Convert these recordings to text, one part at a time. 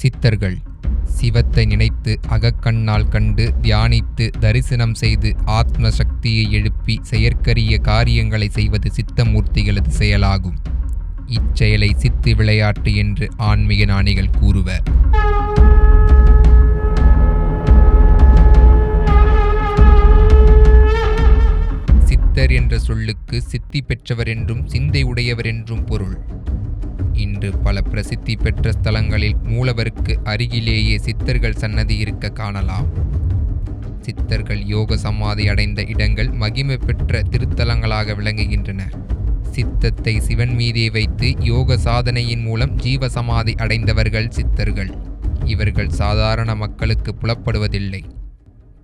சித்தர்கள். சிவத்தை நினைத்து அகக்கண்ணால் கண்டு தியானித்து தரிசனம் செய்து ஆத்ம சக்தியை எழுப்பி செயற்கரிய காரியங்களை செய்வது சித்தமூர்த்திகளது செயலாகும். இச்செயலை சித்து விளையாட்டு என்று ஆன்மீக ஞானிகள் கூறுவர். சித்தர் என்ற சொல்லுக்கு சித்தி பெற்றவர் என்றும் சிந்தை உடையவர் என்றும் பொருள். இன்று பல பிரசித்தி பெற்ற ஸ்தலங்களில் மூலவருக்கு அருகிலேயே சித்தர்கள் சன்னதி இருக்க காணலாம். சித்தர்கள் யோக சமாதி அடைந்த இடங்கள் மகிமை பெற்ற திருத்தலங்களாக விளங்குகின்றன. சித்தத்தை சிவன் மீதே வைத்து யோக சாதனையின் மூலம் ஜீவ சமாதி அடைந்தவர்கள் சித்தர்கள். இவர்கள் சாதாரண மக்களுக்கு புலப்படுவதில்லை.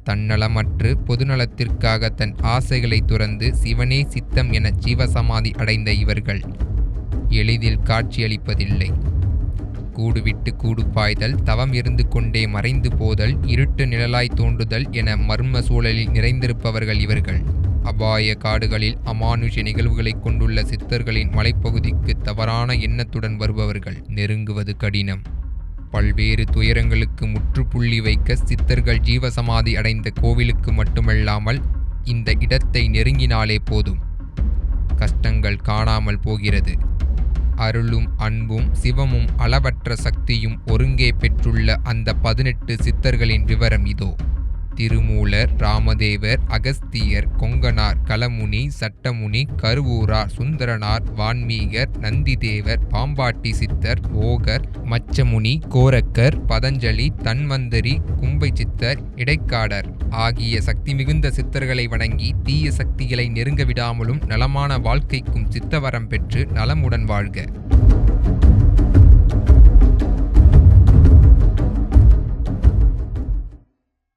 தன்னலமற்று பொதுநலத்திற்காக தன் ஆசைகளை துறந்து சிவனே சித்தம் என ஜீவசமாதி அடைந்த இவர்கள். எளிதில் காட்சியளிப்பதில்லை. கூடு விட்டு கூடு பாய்தல் தவம் இருந்து கொண்டே மறைந்து போதல் இருட்டு நிழலாய் தோன்றுதல் என மர்ம சூழலில் நிறைந்திருப்பவர்கள் இவர்கள். அபாய காடுகளில் அமானுஷ நிகழ்வுகளை கொண்டுள்ள சித்தர்களின் மலைப்பகுதிக்கு தவறான எண்ணத்துடன் வருபவர்கள் நெருங்குவது கடினம். பல்வேறு துயரங்களுக்கு முற்றுப்புள்ளி வைக்க சித்தர்கள் ஜீவசமாதி அடைந்த கோவிலுக்கு மட்டுமல்லாமல் இந்த இடத்தை நெருங்கினாலே போதும். கஷ்டங்கள் காணாமல் போகிறது. அருளும் அன்பும் சிவமும் அளவற்ற சக்தியும் ஒருங்கே பெற்றுள்ள அந்த பதினெட்டு சித்தர்களின் விவரம் இதோ. திருமூலர் ராமதேவர் அகஸ்தியர் கொங்கனார் கலமுனி சட்டமுனி கருவூரார் சுந்தரனார் வான்மீகர் நந்திதேவர் பாம்பாட்டி சித்தர் ஓகர் மச்சமுனி கோரக்கர் பதஞ்சலி தன்வந்தரி கும்பை சித்தர் இடைக்காடர் ஆகிய சக்தி மிகுந்த சித்தர்களை வணங்கி தீய சக்திகளை நெருங்க விடாமலும் நலமான வாழ்க்கைக்கும் சித்தவரம் பெற்று நலமுடன் வாழ்க.